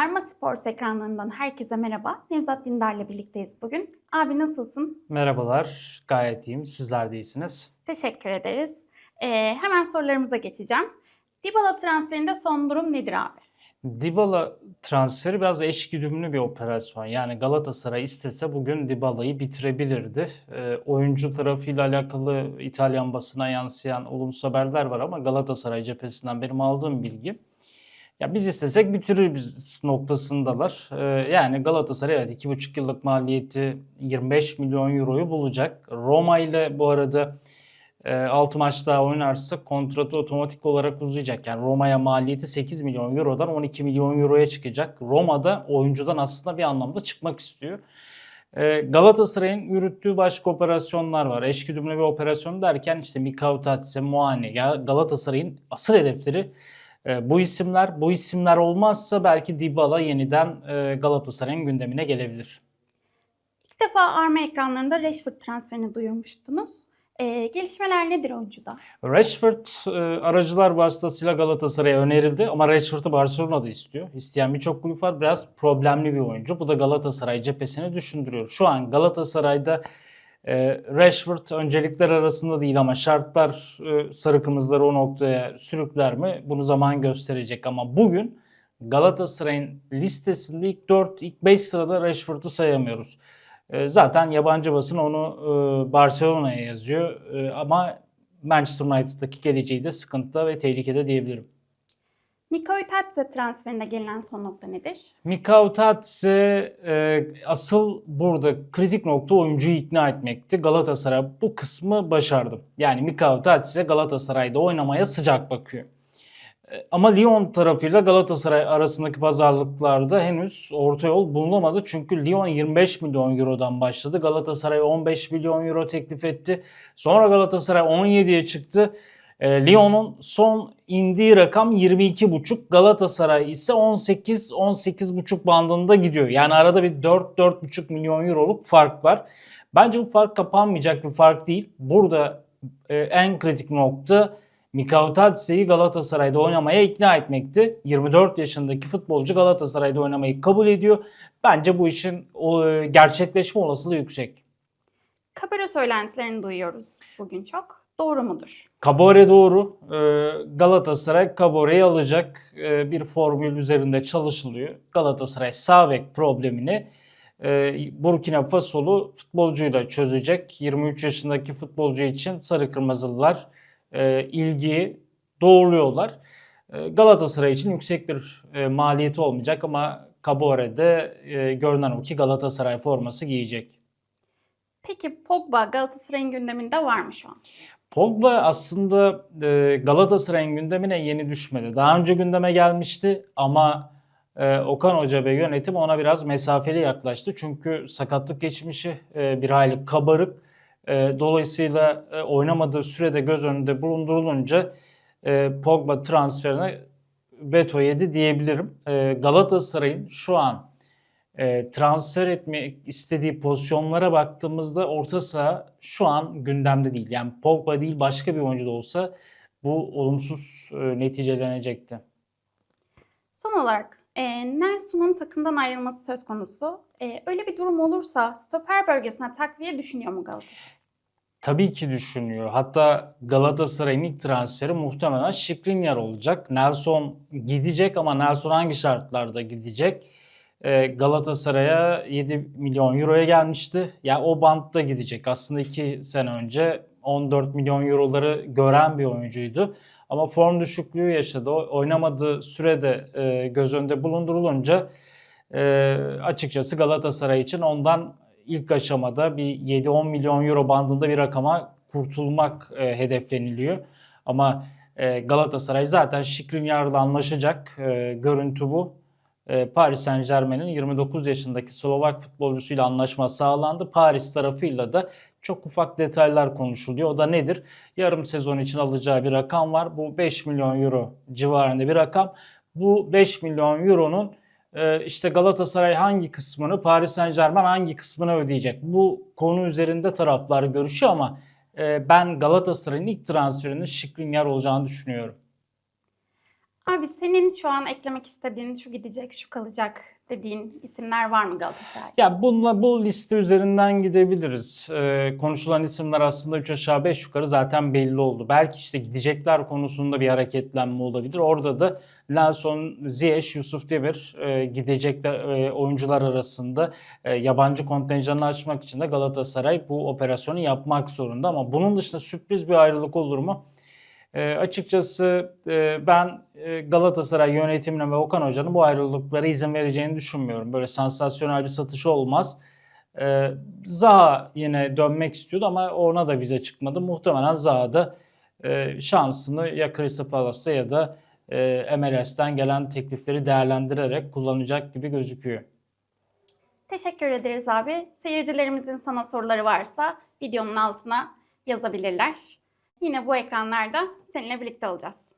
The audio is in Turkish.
Arma Sports ekranlarından herkese merhaba. Nevzat Dindar'la birlikteyiz bugün. Abi nasılsın? Merhabalar, gayet iyiyim. Sizler de iyisiniz. Teşekkür ederiz. Ee, hemen sorularımıza geçeceğim. Dybala transferinde son durum nedir abi? Dybala transferi biraz eşgüdümlü bir operasyon. Yani Galatasaray istese bugün Dybala'yı bitirebilirdi. E, oyuncu tarafıyla alakalı İtalyan basına yansıyan olumsuz haberler var ama Galatasaray cephesinden benim aldığım bilgi ya biz istesek bitiririz noktasındalar. E, yani Galatasaray evet 2,5 yıllık maliyeti 25 milyon euroyu bulacak. Roma ile bu arada 6 maç daha oynarsa kontratı otomatik olarak uzayacak. Yani Roma'ya maliyeti 8 milyon eurodan 12 milyon euroya çıkacak. Roma'da oyuncudan aslında bir anlamda çıkmak istiyor. Ee, Galatasaray'ın yürüttüğü başka operasyonlar var. Eşgüdümlü bir operasyon derken işte Mikau Tatse, Muani. Galatasaray'ın asıl hedefleri e, bu isimler. Bu isimler olmazsa belki Dybala yeniden e, Galatasaray'ın gündemine gelebilir. İlk defa Arma ekranlarında Rashford transferini duyurmuştunuz. Ee, gelişmeler nedir oyuncuda? Rashford e, aracılar vasıtasıyla Galatasaray'a önerildi ama Rashford'u Barcelona'da istiyor. İsteyen birçok kulüp var. Biraz problemli bir oyuncu. Bu da Galatasaray cephesini düşündürüyor. Şu an Galatasaray'da Rashford öncelikler arasında değil ama şartlar e, sarı kırmızıları o noktaya sürükler mi? Bunu zaman gösterecek ama bugün Galatasaray'ın listesinde ilk 4, ilk 5 sırada Rashford'u sayamıyoruz. E, zaten yabancı basın onu e, Barcelona'ya yazıyor E, ama Manchester United'daki geleceği de sıkıntıda ve tehlikede diyebilirim. Mikau Tatse transferine gelinen son nokta nedir? Mikau Tatse e, asıl burada kritik nokta oyuncuyu ikna etmekti. Galatasaray bu kısmı başardı. Yani Mikau Tatse Galatasaray'da oynamaya sıcak bakıyor. E, Ama Lyon tarafıyla Galatasaray arasındaki pazarlıklarda henüz orta yol bulunamadı. Çünkü Lyon 25 milyon eurodan başladı. Galatasaray 15 milyon euro teklif etti. Sonra Galatasaray 17'ye çıktı. E, Lyon'un son indiği rakam 22,5. Galatasaray ise 18-18,5 bandında gidiyor. Yani arada bir 4-4,5 milyon euroluk fark var. Bence bu fark kapanmayacak bir fark değil. Burada e, en kritik nokta Mikau Tatse'yi Galatasaray'da oynamaya ikna etmekti. 24 yaşındaki futbolcu Galatasaray'da oynamayı kabul ediyor. Bence bu işin o, e, gerçekleşme olasılığı yüksek. Kabero söylentilerini duyuyoruz bugün çok. Doğru mudur? Kabore doğru. Ee, Galatasaray Kabore'yi alacak Ee, bir formül üzerinde çalışılıyor. Galatasaray sağ bek problemini e, Burkina Fasolu futbolcuyla çözecek. 23 yaşındaki futbolcu için sarı kırmızılılar e, ilgiyi doğruluyorlar. E, Galatasaray için yüksek bir e, maliyeti olmayacak ama Kabore'de e, görünen o ki Galatasaray forması giyecek. Peki Pogba Galatasaray'ın gündeminde var mı şu an? Pogba aslında e, Galatasaray'ın gündemine yeni düşmedi. Daha önce gündeme gelmişti ama e, Okan Hoca ve yönetim ona biraz mesafeli yaklaştı. Çünkü sakatlık geçmişi e, bir hayli kabarık. Dolayısıyla oynamadığı sürede göz önünde bulundurulunca Pogba transferine veto yedi diyebilirim. Galatasaray'ın şu an e, transfer etmek istediği pozisyonlara baktığımızda orta saha şu an gündemde değil. Yani Pogba değil başka bir oyuncu da olsa bu olumsuz e, neticelenecekti. Son olarak e, Nelson'un takımdan ayrılması söz konusu. E, öyle bir durum olursa stoper bölgesine takviye düşünüyor mu Galatasaray? Tabii ki düşünüyor. Hatta Galatasaray'ın ilk transferi muhtemelen Skriniar olacak. Nelson gidecek ama Nelson hangi şartlarda gidecek? Ee, Galatasaray'a 7 milyon euroya gelmişti. Ya yani o bantta gidecek. Aslında 2 sene önce 14 milyon euroları gören bir oyuncuydu. Ama form düşüklüğü yaşadı. Oynamadığı sürede e, göz önünde bulundurulunca e, açıkçası Galatasaray için ondan ilk aşamada bir 7-10 milyon euro bandında bir rakama kurtulmak e, hedefleniliyor. Ama e, Galatasaray zaten Skriniar'la anlaşacak. E, görüntü bu. E, Paris Saint Germain'in 29 yaşındaki Slovak futbolcusuyla anlaşma sağlandı. Paris tarafıyla da çok ufak detaylar konuşuluyor. O da nedir? Yarım sezon için alacağı bir rakam var. Bu 5 milyon euro civarında bir rakam. Bu 5 milyon euronun e, işte Galatasaray hangi kısmını, Paris Saint Germain hangi kısmını ödeyecek? Bu konu üzerinde taraflar görüşüyor ama e, ben Galatasaray'ın ilk transferinin Skriniar olacağını düşünüyorum. Abi senin şu an eklemek istediğin şu gidecek, şu kalacak dediğin isimler var mı Galatasaray? Ya bununla bu liste üzerinden gidebiliriz. Ee, konuşulan isimler aslında 3 aşağı 5 yukarı zaten belli oldu. Belki işte gidecekler konusunda bir hareketlenme olabilir. Orada da Nelson, Ziyech, Yusuf Demir e, gidecekler e, oyuncular arasında e, yabancı kontenjanını açmak için de Galatasaray bu operasyonu yapmak zorunda. Ama bunun dışında sürpriz bir ayrılık olur mu? E, açıkçası e, ben Galatasaray yönetimine ve Okan Hoca'nın bu ayrılıklara izin vereceğini düşünmüyorum. Böyle sansasyonel bir satış olmaz. E, Zaha yine dönmek istiyordu ama ona da vize çıkmadı. Muhtemelen Zaha da e, şansını ya Crystal Palace'ta ya da e, MLS'ten gelen teklifleri değerlendirerek kullanacak gibi gözüküyor. Teşekkür ederiz abi. Seyircilerimizin sana soruları varsa videonun altına yazabilirler. Yine bu ekranlarda seninle birlikte olacağız.